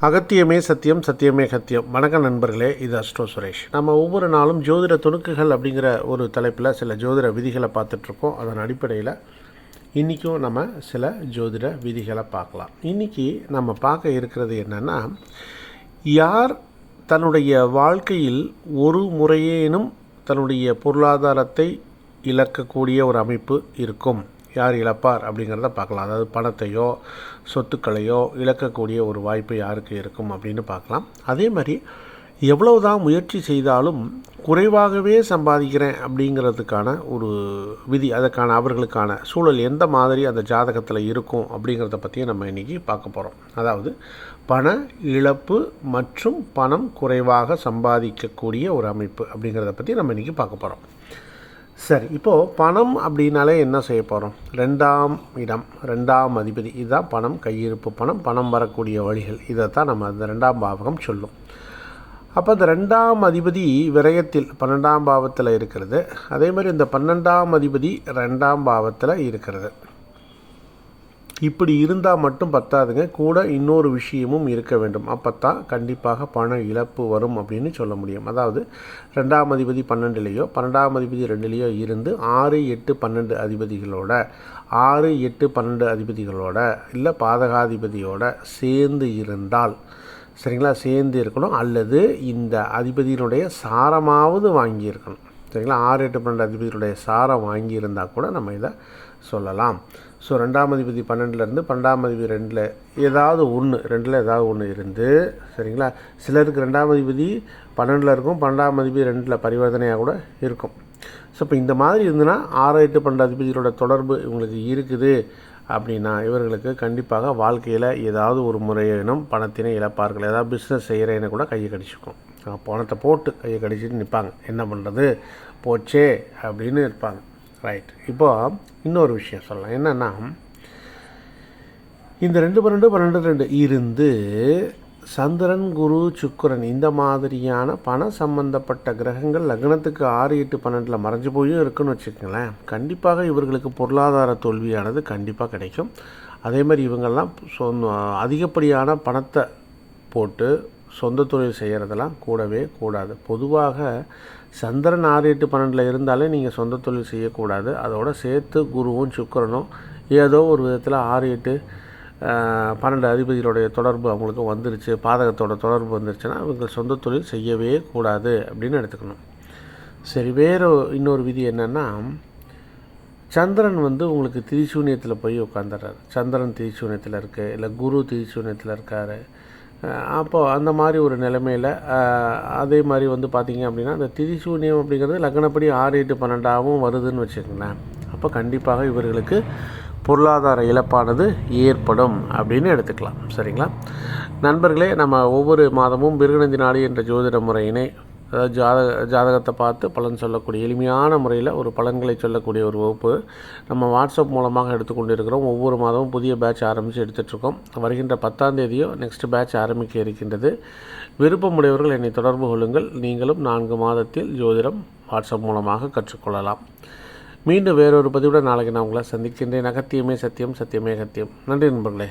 அகத்தியமே சத்தியம் சத்தியமே சத்தியம் வணக்கம் நண்பர்களே இது அஸ்ட்ரோ சுரேஷ். நம்ம ஒவ்வொரு நாளும் ஜோதிட துணுக்குகள் அப்படிங்கிற ஒரு தலைப்பில் சில ஜோதிட விதிகளை பார்த்துட்ருக்கோம். அதன் அடிப்படையில் இன்றைக்கும் நம்ம சில ஜோதிட விதிகளை பார்க்கலாம். இன்றைக்கி நம்ம பார்க்க இருக்கிறது என்னென்னா யார் தன்னுடைய வாழ்க்கையில் ஒரு முறையேனும் தன்னுடைய பொருளாதாரத்தை இழக்கக்கூடிய ஒரு அமைப்பு இருக்கும். யார் இழப்பார் அப்படிங்கிறத பார்க்கலாம். அதாவது பணத்தையோ சொத்துக்களையோ இழக்கக்கூடிய ஒரு வாய்ப்பு யாருக்கு இருக்கும் அப்படின்னு பார்க்கலாம். அதே மாதிரி எவ்வளவுதான் முயற்சி செய்தாலும் குறைவாகவே சம்பாதிக்கிறேன் அப்படிங்கிறதுக்கான ஒரு விதி அதற்கான அவர்களுக்கான சூழல் எந்த மாதிரி அந்த ஜாதகத்தில் இருக்கும் அப்படிங்கிறத பற்றியும் நம்ம இன்றைக்கி பார்க்க போகிறோம் அதாவது பண இழப்பு மற்றும் பணம் குறைவாக சம்பாதிக்கக்கூடிய ஒரு அமைப்பு அப்படிங்கிறத பற்றி நம்ம இன்றைக்கி பார்க்க போகிறோம் சரி இப்போது பணம் அப்படின்னாலே என்ன செய்ய போகிறோம் ரெண்டாம் இடம் ரெண்டாம் அதிபதி. இதுதான் பணம் கையிருப்பு பணம் பணம் வரக்கூடிய வழிகள். இதைத்தான் நம்ம அந்த ரெண்டாம் பாவகம் சொல்லும். அப்போ அந்த ரெண்டாம் அதிபதி விரயத்தில் பன்னெண்டாம் பாவத்தில் இருக்கிறது. அதே மாதிரி இந்த பன்னெண்டாம் அதிபதி ரெண்டாம் பாவத்தில் இருக்கிறது. இப்படி இருந்தால் மட்டும் பத்தாதுங்க. கூட இன்னொரு விஷயமும் இருக்க வேண்டும். அப்போ தான் கண்டிப்பாக பண இழப்பு வரும் அப்படின்னு சொல்ல முடியும். அதாவது ரெண்டாம் அதிபதி பன்னெண்டுலேயோ பன்னெண்டாம் அதிபதி ரெண்டுலேயோ இருந்து ஆறு எட்டு பன்னெண்டு அதிபதிகளோட ஆறு எட்டு பன்னெண்டு அதிபதிகளோட இல்லை பாதகாதிபதியோட சேர்ந்து இருந்தால் சரிங்களா? சேர்ந்து இருக்கணும். அல்லது இந்த அதிபதியினுடைய சாரமாவது வாங்கியிருக்கணும் சரிங்களா? ஆறு எட்டு பன்னெண்டு அதிபதியுடைய சாரம் வாங்கியிருந்தால் கூட நம்ம இதை சொல்லலாம். ஸோ ரெண்டாம் அதிபதி பன்னெண்டுலேருந்து பன்னெண்டாம் அதிபதி ரெண்டில் ஏதாவது ஒன்று ரெண்டில் ஏதாவது ஒன்று இருந்து சரிங்களா? சிலருக்கு ரெண்டாம் அதிபதி பன்னெண்டில் இருக்கும் பன்னெண்டாம் அதிபதி ரெண்டில் பரிவர்த்தனையாக கூட இருக்கும். ஸோ இப்போ இந்த மாதிரி இருந்துன்னா ஆறு எட்டு பன்னெண்டு அதிபதிகளோட தொடர்பு இவங்களுக்கு இருக்குது. அப்படின்னா இவர்களுக்கு கண்டிப்பாக வாழ்க்கையில் ஏதாவது ஒரு முறையினும் பணத்தினை இழப்பார்கள். ஏதாவது பிஸ்னஸ் செய்கிறேன்னு கூட கையை கடிச்சிக்கும். பணத்தை போட்டு கையை கடிச்சிட்டு நிற்பாங்க என்ன பண்ணுறது போச்சே அப்படின்னு இருப்பாங்க. ரைட் இப்போ இன்னொரு விஷயம் சொல்லலாம். என்னென்னா இந்த ரெண்டு பன்னெண்டு பன்னெண்டு ரெண்டு இருந்து சந்திரன் குரு சுக்கரன் இந்த மாதிரியான பண சம்பந்தப்பட்ட கிரகங்கள் லக்னத்துக்கு ஆறு எட்டு பன்னெண்டில் மறைஞ்சு போயும் இருக்குன்னு வச்சுக்கோங்களேன். கண்டிப்பாக இவர்களுக்கு பொருளாதார தோல்வியானது கண்டிப்பாக கிடைக்கும். அதே மாதிரி இவங்கெல்லாம் சொந்த அதிகப்படியான பணத்தை போட்டு சொந்த தொழில் செய்கிறதெல்லாம் கூடவே கூடாது. பொதுவாக சந்திரன் ஆறு எட்டு பன்னெண்டில் இருந்தாலே நீங்கள் சொந்த தொழில் செய்யக்கூடாது. அதோட சேர்த்து குருவும் சுக்கரனும் ஏதோ ஒரு விதத்தில் ஆறு எட்டு பன்னெண்டு அதிபதிகளுடைய தொடர்பு அவங்களுக்கு வந்துருச்சு பாதகத்தோட தொடர்பு வந்துருச்சுன்னா அவங்க சொந்த தொழில் செய்யவே கூடாது அப்படின்னு எடுத்துக்கணும். சரி வேறு இன்னொரு விதி என்னென்னா சந்திரன் வந்து உங்களுக்கு திரிசூன்யத்தில் போய் உட்காந்துடுறாரு சந்திரன் திரிசூன்யத்தில் இருக்குது இல்லை குரு திரிசூன்யத்தில் இருக்கார். அப்போது அந்த மாதிரி ஒரு நிலைமையில் அதே மாதிரி வந்து பார்த்திங்க அப்படின்னா அந்த திரிசூன்யம் அப்படிங்கிறது லக்னப்படி ஆறு எட்டு பன்னெண்டாகவும் வருதுன்னு வச்சுக்கோங்களேன். அப்போ கண்டிப்பாக இவர்களுக்கு பொருளாதார இழப்பானது ஏற்படும் அப்படின்னு எடுத்துக்கலாம். சரிங்களா? நண்பர்களே நம்ம ஒவ்வொரு மாதமும் பிருகநந்தி நாடு என்ற ஜோதிட முறையினை அதாவது ஜாதக ஜாதகத்தை பார்த்து பலன் சொல்லக்கூடிய எளிமையான முறையில் ஒரு பலன்களை சொல்லக்கூடிய ஒரு வகுப்பு நம்ம வாட்ஸ்அப் மூலமாக எடுத்துக்கொண்டிருக்கிறோம் ஒவ்வொரு மாதமும் புதிய பேட்ச் ஆரம்பித்து எடுத்துகிட்ருக்கோம் வருகின்ற பத்தாம் தேதியோ நெக்ஸ்ட் பேட்ச் ஆரம்பிக்க இருக்கின்றது. விருப்பமுடையவர்கள் என்னை தொடர்பு கொள்ளுங்கள். நீங்களும் நான்கு மாதத்தில் ஜோதிடம் வாட்ஸ்அப் மூலமாக கற்றுக்கொள்ளலாம். மீண்டும் வேறொரு பதிவுடன் நாளைக்கு நான் உங்களை சந்திக்கின்றேன். அகத்தியமே சத்தியம் சத்தியமே அகத்தியம். நன்றி நண்பர்களே.